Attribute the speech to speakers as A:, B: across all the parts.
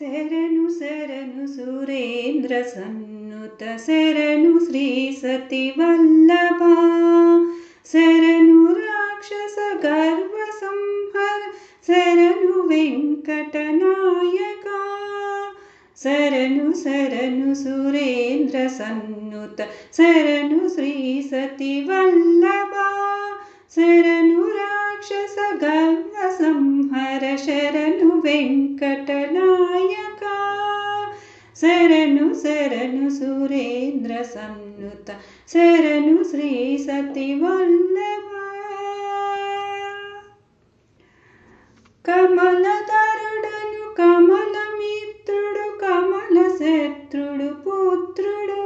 A: శరణు శరణు సురేంద్ర సన్నుత శరణు శ్రీ సతి వల్లభ శరణు రాక్షస గర్వ సంహర శరణు వెంకటనాయక శరణు శరణు సురేంద్ర సన్నుత శరణు శ్రీ సతి వల్లభ శరణు రాక్షస గర్వ సంహర శరణు వెంకటనాయక. శరణు శరణు సురేంద్ర సన్నుత. శరణు శ్రీ సతి వల్లభ కమలధరుడను కమలమిత్రుడు కమల శత్రుడు పుత్రుడు.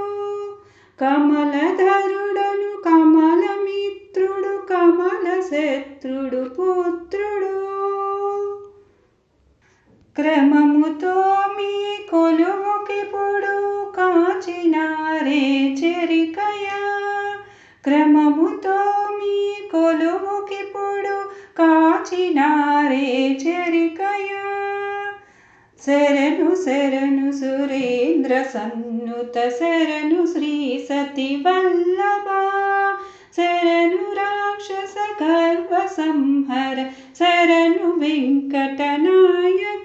A: కమలధరుడను కమలమిత్రుడు కమల శత్రుడు పుత్రుడు క్రమముతో మీ కొలువుకిప్పుడు కాచినారే చెరికయ. క్రమముతో మీ కొలువుకిప్పుడు కాచినారే చెరికయ. శరణు శరణు సురేంద్ర సన్నుత శరణు శ్రీ సతి వల్లభా శరణు రాక్షస గర్వ సంహర శరణు వెంకటనాయక.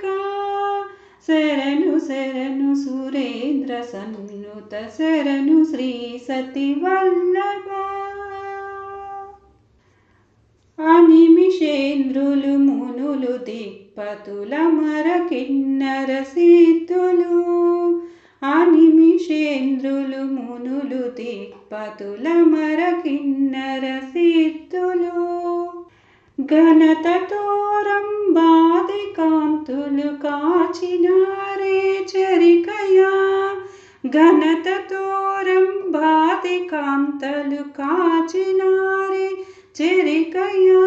A: శరణు శరణు సురేంద్ర సన్నుత శరణు శ్రీ సతి వల్లభ అనిమిషేంద్రులు మునులు దిక్పతుల మర కిన్నర సిద్ధులు అనిమిషేంద్రులు మునులు దిక్పతుల మర కిన్నర సిద్ధులు ఘనతతోరం బాది కాంతులు కాచినారే చరికయా ఘనతతోరం బాది కాంతలు కాచినారే చెరికయా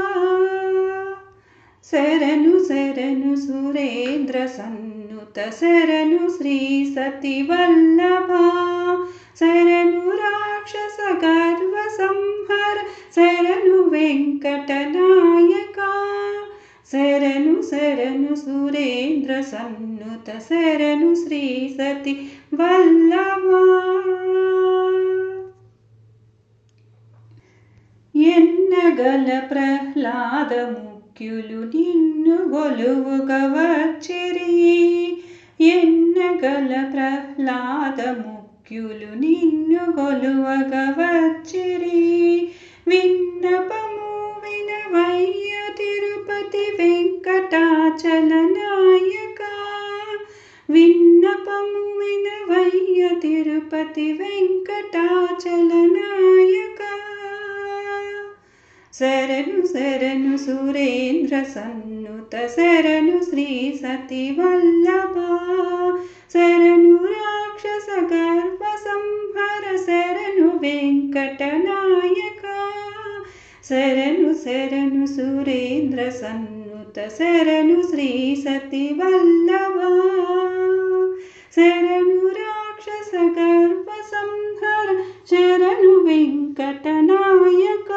A: శరణు శరణు సురేంద్ర సన్నుత శరణు శ్రీ సతి వల్లభ శరణు వెంకటనాయక. శరణు శరణు సురేంద్ర సన్నుత శరణు శ్రీ సతి వల్లవా ఎన్నగల ప్రహ్లాద ముఖ్యులు నిన్ను గొలువుగా వచ్చిరి. ఎన్నగల ప్రహ్లాద ముఖ్యులు నిన్ను గొలువగా వచ్చిరి. विन्नपमुन वैय तिरुपति वेङ्कटा चलनायका विन्नपमुन वैय्य तिरुपति वेङ्कटा चलनायका शरणनुसरणनु सुरेन्द्रसन्नुत शरणनु श्री सती वल्लभानुराक्षसगर्पसंभर शरणु वेङ्कटना శరణు శరణు సురేంద్ర సన్నుత శరణు శ్రీ సతి వల్లభ శరణు రాక్షస గర్భ సంహర శరణు వెంకటనాయక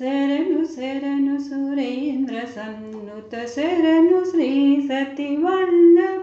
A: శరణు శరణు సురేంద్ర సన్నుత శరణు శ్రీ సతి వల్లభ